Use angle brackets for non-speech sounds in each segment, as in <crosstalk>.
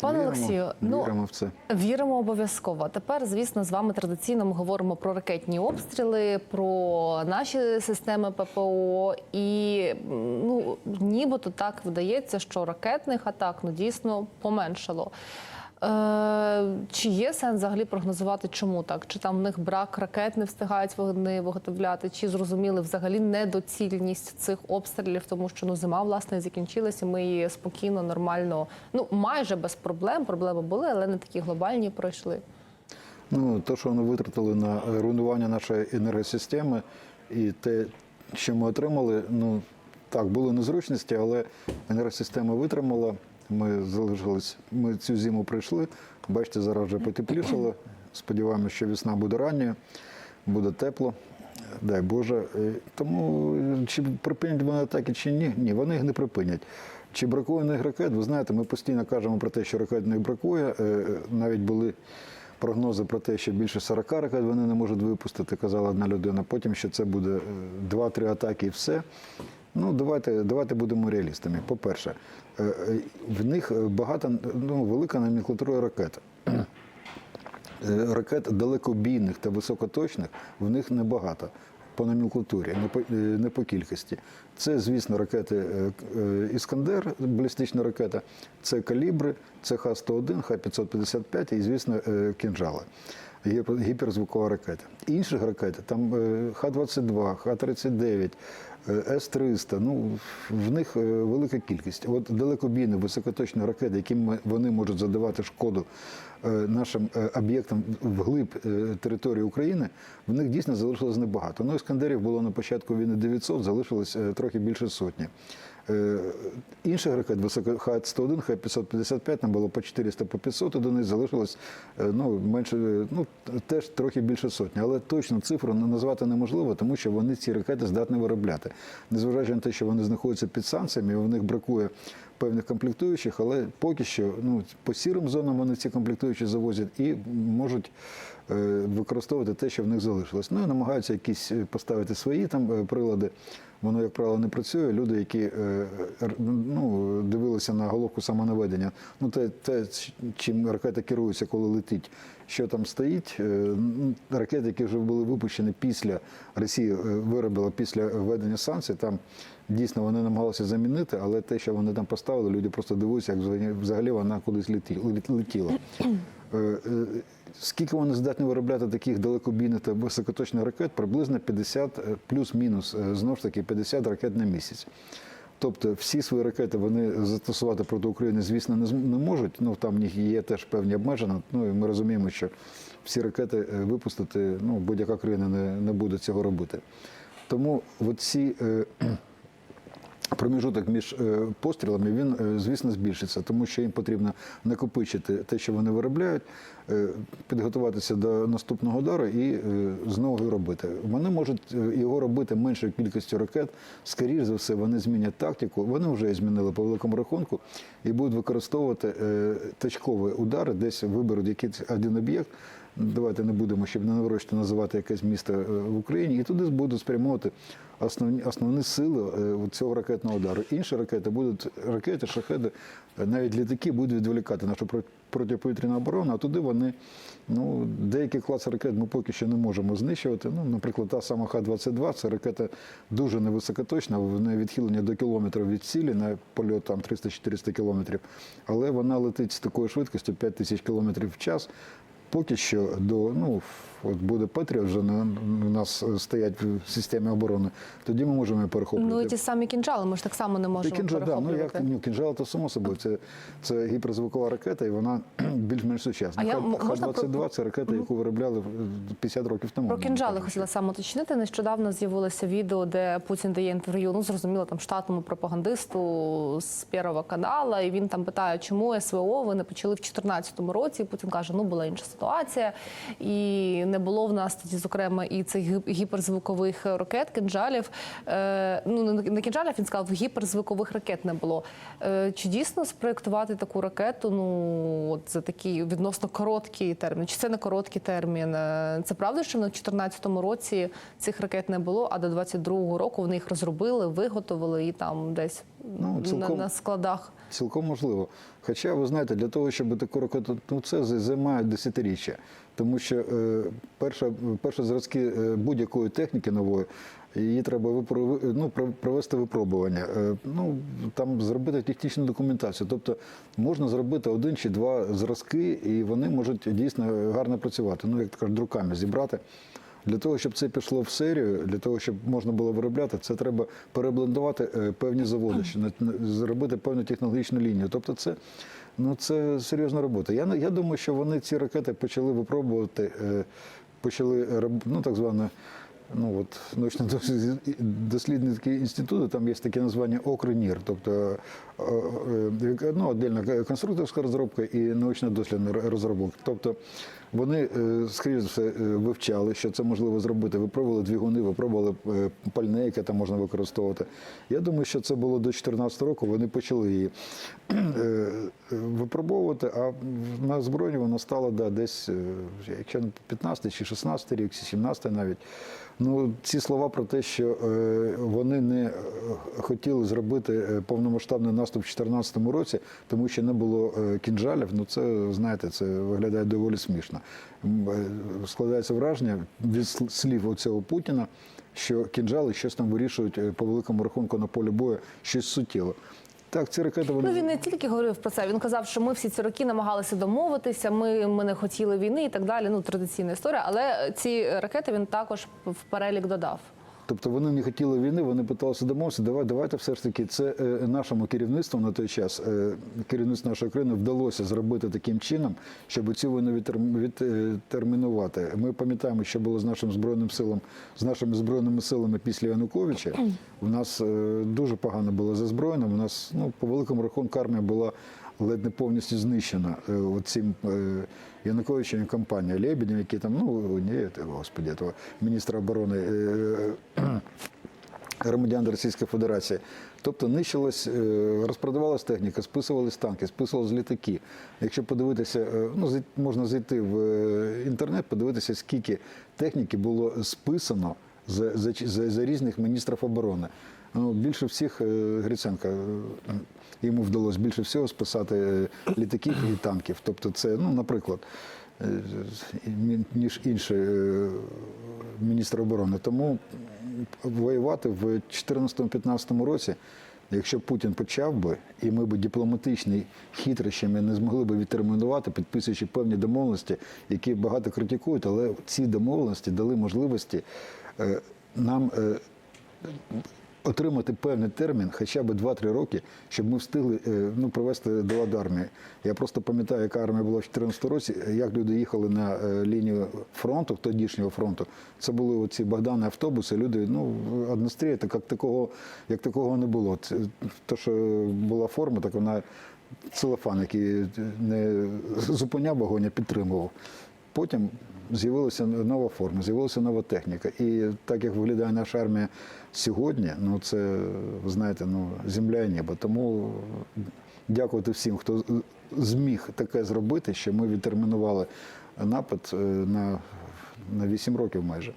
Пане Віримо, Олексію, ну віримо в це. Віримо обов'язково. Тепер, звісно, з вами традиційно ми говоримо про ракетні обстріли, про наші системи ППО. І ну, нібито так видається, що ракетних атак ну дійсно поменшало. Е, чи є сенс взагалі прогнозувати, чому так? Чи там в них брак ракет не встигають вони виготовляти, чи зрозуміли взагалі недоцільність цих обстрілів, тому що ну зима власне закінчилася. Ми її спокійно, нормально, ну майже без проблем. Проблеми були, але не такі глобальні пройшли. Ну, те, що вони витратили на руйнування нашої енергосистеми, і те, що ми отримали, ну так, були незручності, але енергосистема витримала. Ми залишились, ми цю зиму пройшли. Бачите, зараз вже потеплішало. Сподіваємося, що весна буде ранньою, буде тепло. Дай Боже. Е, Тому е, чи припинять вони атаки, чи ні? Ні, вони їх не припинять. Чи бракує них ракет? Ви знаєте, ми постійно кажемо про те, що ракет не бракує. Е, Навіть були прогнози про те, що більше 40 ракет вони не можуть випустити, казала одна людина. Потім що це буде е, 2-3 атаки і все. Ну, давайте, давайте будемо реалістами. По-перше, е, е, в них багато, ну, велика номенклатура ракет. Е, Ракет далекобійних та високоточних в них небагато по номенклатурі, не по, е, не по кількості. Це, звісно, ракети е, е, Іскандер, балістична ракета, це калібри, це Х-101, Х-555 і, звісно, е, кінжали. Гіпер- Гіперзвукова ракета. Інших ракет, там е, Х-22, Х-39, е, С-300, ну, в них е, велика кількість. От далекобійні високоточні ракети, якими вони можуть задавати шкоду е, нашим е, об'єктам вглиб території України, в них дійсно залишилось небагато. Ну, іскандерів було на початку війни 900, залишилось трохи більше сотні. Е, Інших ракет високо Х-101, Х-555, там було по 400, по 500 одиниць, залишилось е, ну, менше, ну, теж трохи більше сотні. Але точно цифру на- назвати неможливо, тому що вони ці ракети здатні виробляти. Незважаючи на те, що вони знаходяться під санкціями, у них бракує певних комплектуючих, але поки що ну, по сірим зонам вони ці комплектуючі завозять і можуть е, використовувати те, що в них залишилось. Ну і намагаються якісь поставити свої там прилади. Воно, як правило, не працює. Люди, які е, ну, дивилися на головку самонаведення, ну те, те, чим ракета керується, коли летить, що там стоїть. е, ну, Ракети, які вже були випущені після Росія е, виробила після введення санкцій, там дійсно вони намагалися замінити, але те, що вони там поставили, люди просто дивуються, як взагалі вона кудись летіла. Скільки вони здатні виробляти таких далекобійних та високоточних ракет? Приблизно 50 е, плюс-мінус, е, знову ж таки, 50 ракет на місяць. Тобто всі свої ракети вони застосувати проти України, звісно, не можуть. Ну там в них є теж певні обмеження. Ну і ми розуміємо, що всі ракети е, випустити, ну будь-яка країна не, не буде цього робити. Тому от ці е, проміжуток між е, пострілами він, е, звісно, збільшиться, тому що їм потрібно накопичити те, що вони виробляють, е, підготуватися до наступного удару і знову робити. Вони можуть його робити меншою кількістю ракет. Скоріше за все, вони змінять тактику. Вони вже змінили по великому рахунку і будуть використовувати точкові удари, десь виберуть якийсь один об'єкт. Давайте не будемо, щоб не наврочити називати якесь місто е, в Україні, і туди будуть спрямовувати основні, основні сили е, цього ракетного удару. Інші ракети будуть ракети, шахеди, е, навіть літаки будуть відволікати нашу протиповітряну оборону, а туди вони, ну, деякі класи ракет ми поки що не можемо знищувати. Ну, наприклад, та сама Х-22, це ракета дуже невисокоточна, в неї відхилення до кілометрів від цілі на польот там 300-400 кілометрів, але вона летить з такою швидкістю 5 тисяч кілометрів в час. Поки що до ну от буде Петріот вже на у нас стоять в системі оборони. Тоді ми можемо перехоплювати. Ну і ті самі кінжали, ми ж так само не можемо Кінжал, да, ну як перехоплювати. ну, кінжал, то само собою. Це, це гіперзвукова ракета, і вона <clears throat> більш-менш сучасна. А я Х- м- можна Х-22 про- це ракета, яку виробляли 50 років тому. Про кінжали хотіла саме уточнити. Нещодавно з'явилося відео, де Путін дає інтерв'ю. Ну зрозуміло, там штатному пропагандисту з Первого каналу, і він там питає, чому СВО ви не почали в 2014 році. І Путін каже, ну була інша ситуація, і не було в нас тоді, зокрема, і цих гіперзвукових ракет, кінжалів. Е, ну не кінжалів, він сказав, гіперзвукових ракет не було. Е, чи дійсно спроєктувати таку ракету? Ну от за такий відносно короткий термін? Чи це не короткий термін? Е, Це правда, що в 2014 році цих ракет не було, а до 22-го року вони їх розробили, виготовили і там десь Ну, цілком. на складах. Цілком можливо. Хоча, ви знаєте, для того, щоб таку ракету, ну це з- займає десятиріччя. Тому що е, перша, перші зразки е, будь-якої техніки нової, її треба випро- ну, провести випробування. Е, ну, там зробити технічну документацію. Тобто можна зробити один чи два зразки, і вони можуть дійсно гарно працювати. Ну, як кажуть, друками зібрати. Для того, щоб це пішло в серію, для того, щоб можна було виробляти, це треба переблендувати е, певні заводи, що зробити певну технологічну лінію. Тобто, це, ну, це серйозна робота. Я, я думаю, що вони ці ракети почали випробувати, е, почали ну, так зване. Ну от научно-дослідницькі <laughs> інститути, там є таке названня ОКРИНІР, тобто е, е, ну, отдельна конструкторська розробка і научно-дослідна розробка. Тобто вони, е, скоріш за все, е, вивчали, що це можливо зробити. Випробували двигуни, випробували е, пальне, яке там можна використовувати. Я думаю, що це було до 2014 року. Вони почали її е, випробовувати, а на озброєнні вона стала да, десь, е, якщо не 15 чи 16 рік, чи 17 навіть. Ну, ці слова про те, що е, вони не е, хотіли зробити е, повномасштабний наступ в 2014 році, тому що не було кінжалів. Ну це знаєте, це виглядає доволі смішно. Складається враження від слів оцього Путіна, що кінжали щось там вирішують по великому рахунку на полі бою, щось суттєво. Так, ці ракети вони Ну він не тільки говорив про це. Він казав, що ми всі ці роки намагалися домовитися. Ми, ми не хотіли війни і так далі. Ну традиційна історія. Але ці ракети він також в перелік додав. Тобто вони не хотіли війни, вони питалися домовитися. Давай, давайте все ж таки, це е, нашому керівництву на той час, е, керівництву нашої країни вдалося зробити таким чином, щоб цю війну відтермінувати. Ми пам'ятаємо, що було з нашим збройним силам, з нашими збройними силами після Януковича. У нас е, дуже погано було за збройним. У нас ну по великому рахунку армія була ледь не повністю знищена е, цим Януковичем і компанією Лебедем, який там, ну ні, господи, того міністра оборони. е, громадян Російської Федерації. Тобто нищилась, е, розпродавалась техніка, списувались танки, списувались літаки. Якщо подивитися, е, ну можна зайти в е, інтернет, подивитися, скільки техніки було списано за, за, за, за різних міністрів оборони. Ну, більше всіх е, Гриценка е, йому вдалося більше всього списати е, літаків і танків. Тобто, це, ну, наприклад, ніж інші міністри оборони. Тому воювати в 2014-2015 році, якщо Путін почав би, і ми б дипломатичні хитрощами не змогли б відтермінувати, підписуючи певні домовленості, які багато критикують, але ці домовленості дали можливості нам. е, Отримати певний термін, хоча б 2-3 роки, щоб ми встигли е, ну, привести до ладу армії. Я просто пам'ятаю, яка армія була в 2014 році, як люди їхали на е, лінію фронту, тодішнього фронту. Це були оці Богдани автобуси. Люди, ну, однострій, так як такого, як такого не було. Те, що була форма, так вона целофан, який не зупиняв вогонь, а підтримував. Потім з'явилася нова форма, з'явилася нова техніка. І так як виглядає наша армія сьогодні, ну це ви знаєте, ну земля і небо. Тому дякувати всім, хто зміг таке зробити, що ми відтермінували напад е, на, на 8 років майже.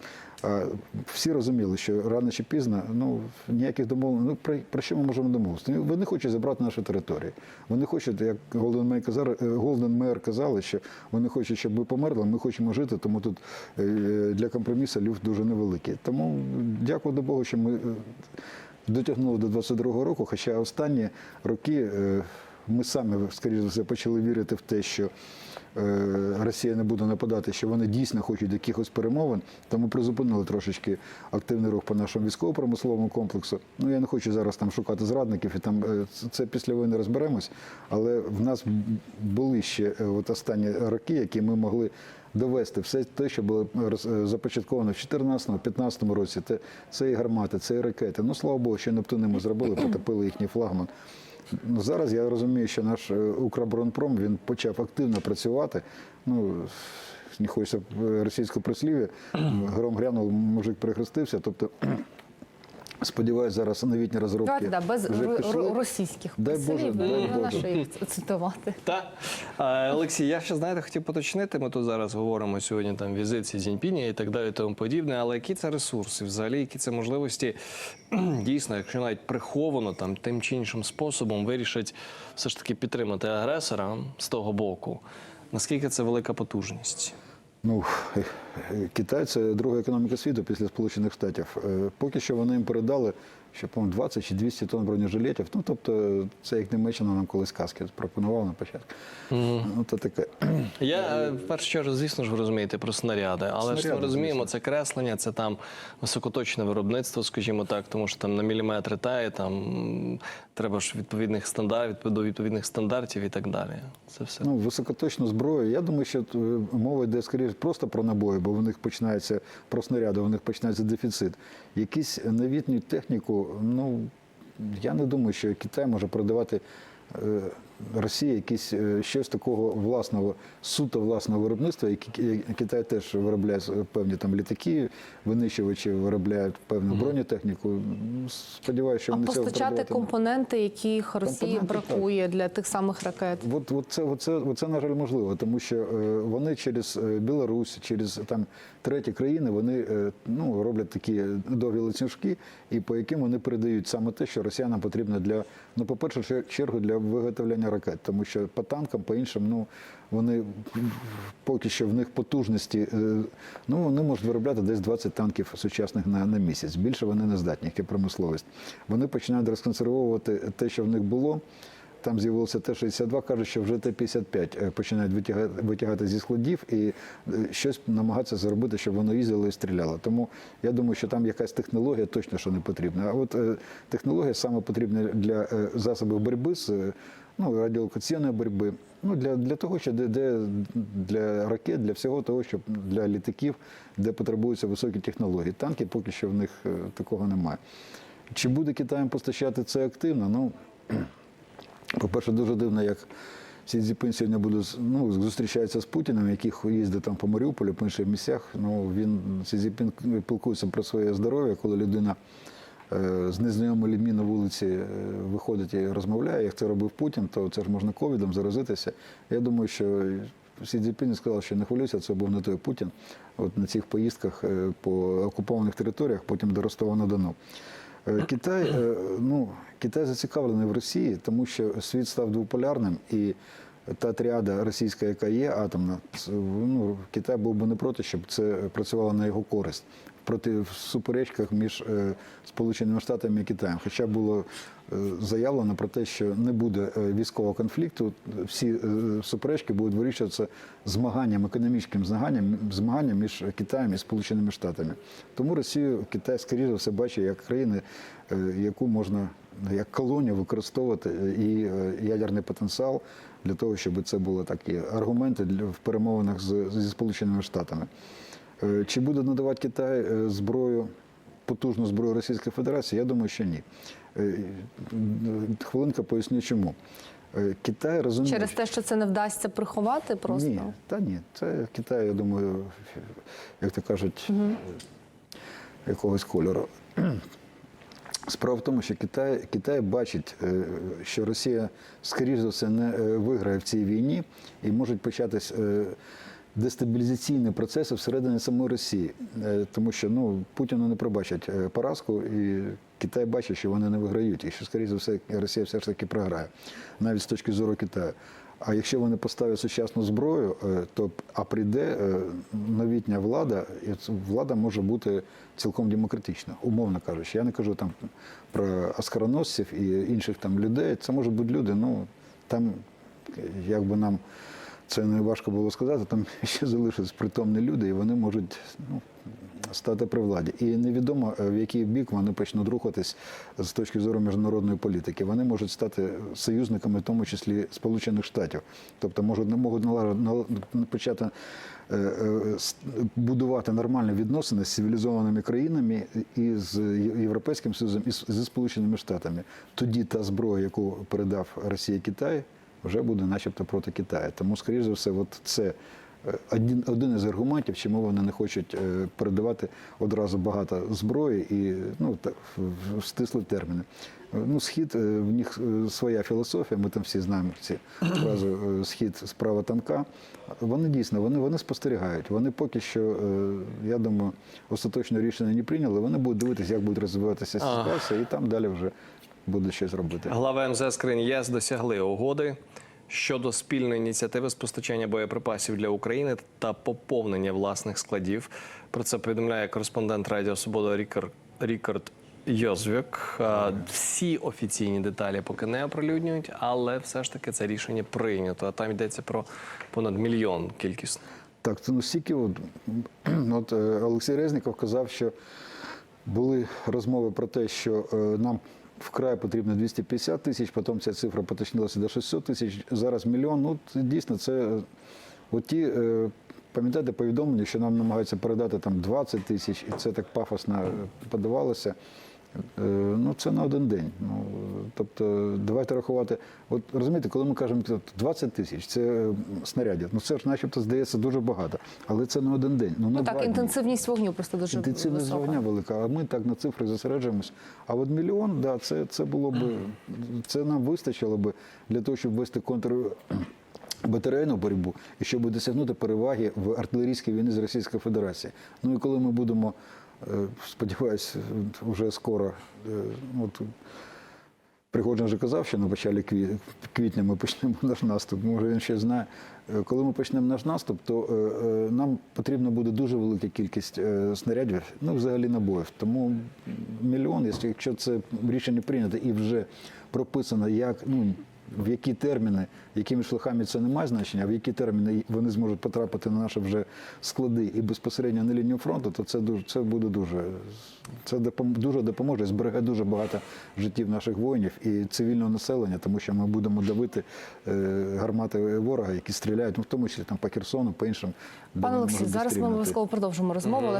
Всі розуміли, що рано чи пізно ну, ніяких домовлень, ну про, про що ми можемо домовитися? Ну, Вони хочуть забрати наші території. Вони хочуть, як Голден Мейер казав, Голден Мейер казали, що вони хочуть, щоб ми померли, ми хочемо жити, тому тут е, для компромісу люфт дуже невеликий. Тому дякую Богу, що ми е, дотягнули до 22-го року, хоча останні роки е, ми самі, скоріше за все, почали вірити в те, що е, Росія не буде нападати, що вони дійсно хочуть якихось перемовин, тому призупинили трошечки активний рух по нашому військово-промисловому комплексу. Ну я не хочу зараз там шукати зрадників і там е, це- після війни розберемось. Але в нас були ще е, от останні роки, які ми могли довести все те, що було е, започатковано в 2014-2015 році. Це, це і гармати, це і ракети. Ну слава Богу, що Нептуни ми зробили, потопили їхній флагман. Зараз я розумію, що наш е, Укроборонпром він почав активно працювати. Ну, не хочеться е, російського прислів'я. Гром грянув, мужик перехрестився. Тобто Сподіваюся, зараз новітні розробки Давайте да, без вже пішли. російських Дай Боже, дай не на Боже. що їх цитувати. Так. Олексій, я ще знаєте, хотів поточнити. Ми тут зараз говоримо сьогодні там візит Сі Цзіньпіня і так далі, тому подібне. Але які це ресурси, взагалі, які це можливості <clears throat> дійсно, якщо навіть приховано там тим чи іншим способом вирішить все ж таки підтримати агресора з того боку. Наскільки це велика потужність? Ну, е, е, Китай це друга економіка світу після Сполучених Штатів. Е, Поки що вони їм передали, що по-моєму, 20 чи 200 тонн бронежилетів. Ну, тобто, це як Німеччина нам колись казки пропонувала на початку. Ну, то таке. Я е, в першу чергу, звісно ж, ви розумієте про снаряди, але ж ми розуміємо, звісно. це креслення, це там високоточне виробництво, скажімо так, тому що там на міліметри тає, там треба ж відповідних стандартів, до відповідних стандартів і так далі. Це все. Ну, високоточну зброю. Я думаю, що е, мова йде скоріше просто про набої, бо в них починається про снаряди, в них починається дефіцит. Якісь новітню техніку, ну я не думаю, що Китай може продавати. Росії якісь е, щось такого власного, суто власного виробництва, Китай теж виробляє певні там літаки, винищувачі виробляють певну бронетехніку. Сподіваюся, що А вони цього постачати компоненти, яких Росії Компоненти, бракує для тих самих ракет. От, от це, от це, от це, на жаль, можливо, тому що е, вони через е, Білорусь, через там треті країни, вони ну, роблять такі довгі ланцюжки, і по яким вони передають саме те, що росіянам потрібно для, ну, по першу чергу, для виготовлення ракет, тому що по танкам, по іншим, ну вони поки що в них потужності, е, ну вони можуть виробляти десь 20 танків сучасних на, на місяць. Більше вони не здатні, як і промисловість. Вони починають розконсервовувати те, що в них було. Там з'явилося Т-62, кажуть, що вже Т-55 е, починають витягати, витягати зі складів і е, щось намагатися зробити, щоб воно їздило і стріляло. Тому я думаю, що там якась технологія точно що не потрібна. А от е, технологія саме потрібна для засобів боротьби з ну, радіолокаційної боротьби. Ну, для, для того, що де, де для ракет, для всього того, щоб для літаків, де потребуються високі технології. Танки поки що в них такого немає. Чи буде Китаєм постачати це активно? Ну, по-перше, дуже дивно, як Сі Цзіпин сьогодні буде ну, зустрічається з Путіним, який їздить там по Маріуполю, по інших місцях. Ну, він Сі Цзіпін пілкується про своє здоров'я, коли людина е, з незнайомої людьми на вулиці е, виходить і розмовляє. Як це робив Путін, то це ж можна ковідом заразитися. Я думаю, що Сі Цзіпін сказав, що не хвилюйся, це був не той Путін. От на цих поїздках е, по окупованих територіях, потім до Ростова-на-Дону. Е, Китай, е, ну, Китай зацікавлений в Росії, тому що світ став двополярним і та тріада російська, яка є атомна, ну, Китай був би не проти, щоб це працювало на його користь проти в суперечках між е, Сполученими Штатами і Китаєм. Хоча було е, заявлено про те, що не буде е, військового конфлікту, всі суперечки будуть вирішуватися змаганням, економічним змаганням, змаганням між Китаєм і Сполученими Штатами. Тому Росію Китай, скоріше все, бачить як країни, е, яку можна як колонію використовувати і ядерний потенціал для того, щоб це були такі аргументи для в перемовинах з, зі Сполученими Штатами. Е, Чи буде надавати Китай е, зброю, потужну зброю Російської Федерації? Я думаю, що ні. Е, Хвилинка поясню чому. Китай розуміє, Через те, що це не вдасться приховати просто. ні, та ні. Це Китай, я думаю, як то кажуть, якогось кольору. Справа в тому, що Китай, Китай бачить, що Росія, скоріш за все, не виграє в цій війні і можуть початись дестабілізаційні процеси всередині самої Росії. Е, Тому що ну, Путіну не пробачать е, поразку, і Китай бачить, що вони не виграють, і що, скоріш за все, Росія все ж таки програє, навіть з точки зору Китаю. А якщо вони поставлять сучасну зброю, е, то а прийде новітня влада, і влада може бути цілком демократична, умовно кажучи. Я не кажу там про оскароносців і інших там людей. Це можуть бути люди. Ну там е, як би нам це не важко було сказати, там <laughs> ще залишились притомні люди, і вони можуть ну, стати при владі. І невідомо, е, в який бік вони почнуть рухатись з точки зору міжнародної політики. Вони можуть стати союзниками, в тому числі Сполучених Штатів. Тобто можуть не можуть почати е, е, будувати нормальні відносини з цивілізованими країнами і з Європейським Союзом, і зі Сполученими Штатами. Тоді та зброя, яку передав Росія Китай, вже буде начебто проти Китаю. Тому, скоріш за все, от це е, один, один із аргументів, чому вони не хочуть е, передавати одразу багато зброї і ну, так, в- стислі терміни. Е, Ну, схід, в них своя філософія, ми там всі знаємо ці фразу схід справа танка. Вони дійсно вони, вони спостерігають. Вони поки що, я думаю, остаточне рішення не прийняли. Вони будуть дивитися, як буде розвиватися ситуація, і там далі вже будуть щось робити. Глава МЗС країн ЄС досягли угоди щодо спільної ініціативи з постачання боєприпасів для України та поповнення власних складів. Про це повідомляє кореспондент Радіо Свобода Рікар- Рікард Йозвік. Всі офіційні деталі поки не оприлюднюють, але все ж таки це рішення прийнято. А там йдеться про понад мільйон кількісно. Так, це ну стільки. От, <clears throat> от е, Олексій Резніков казав, що були розмови про те, що е, нам вкрай потрібно 250 тисяч, потім ця цифра поточнилася до 600 тисяч, зараз мільйон. Ну, дійсно, це е, от ті, е, пам'ятаєте, повідомлення, що нам намагаються передати там 20 тисяч, і це так пафосно е, подавалося. Е, Ну, це на один день. Ну, тобто, давайте рахувати. От розумієте, коли ми кажемо 20 тисяч, це снарядів. Ну це ж начебто здається дуже багато. Але це на один день. Ну, на Ну так, дні. інтенсивність вогню просто дуже Інтенсивність висока. вогня велика, а ми так на цифри зосереджуємось. А от мільйон, да, це, це було б це нам вистачило б для того, щоб вести контр. Батарейну боротьбу і щоб досягнути переваги в артилерійській війні з Російською Федерацією. Ну і коли ми будемо, е, сподіваюся, вже скоро, е, от Пригоджин вже казав, що на початку квітня ми почнемо <laughs> наш наступ. Може, він ще знає. Е, Коли ми почнемо наш наступ, то нам потрібна буде дуже велика кількість снарядів, ну взагалі набоїв. Тому мільйон, якщо це рішення прийнято і вже прописано, як ну. В які терміни, якими шляхами це не має значення, а в які терміни вони зможуть потрапити на наші вже склади і безпосередньо на лінію фронту, то це дуже це буде дуже це дуже допоможе, збереге дуже багато життів наших воїнів і цивільного населення, тому що ми будемо давити е, гармати ворога, які стріляють, ну в тому числі там по Херсону, по іншим. Пане Олексій, зараз ми обов'язково продовжимо розмову. але